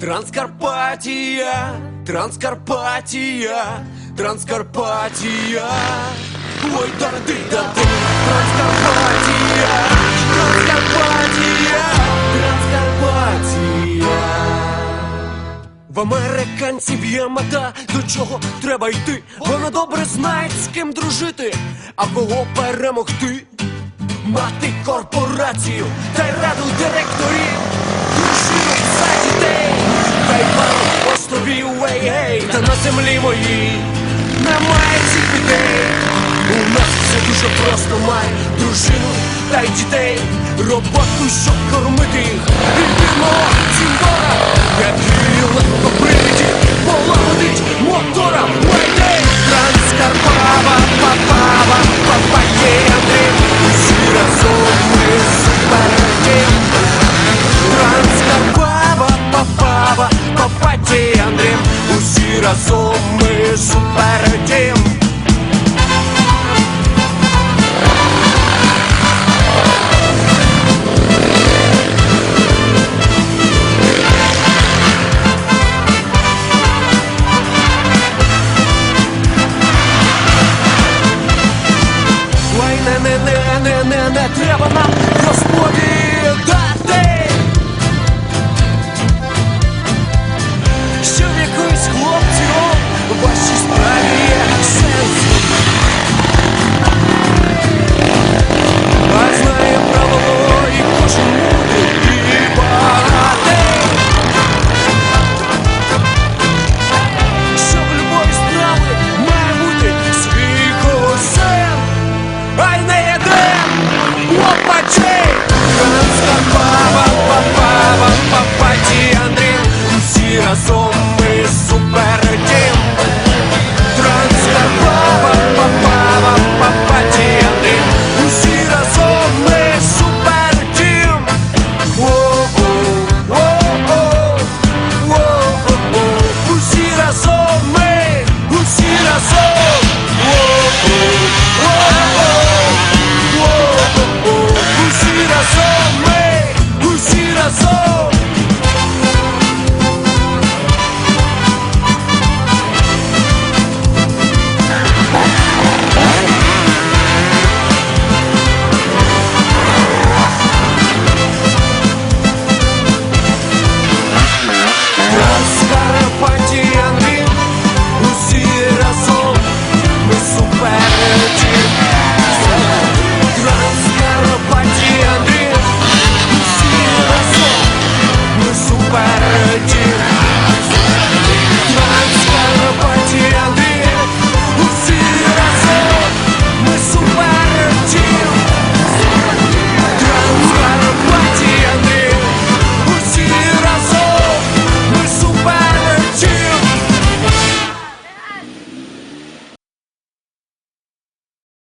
Транскарпатія, Транскарпатія, Транскарпатія. Ой, да ти да Транскарпатія, Транскарпатія, Транскарпатія. В американців є мета, до чого треба йти. Вона добре знає, з ким дружити, а кого перемогти. Мати корпорацію та й раду директорів, землі моїй. Немає цих людей. У нас все дуже просто. Має дружину та й дітей, роботу, щоб кормити їх, разом ми супердім. Не, не, не, не, не, не треба нам Усі разом ми супердім Транскарпава,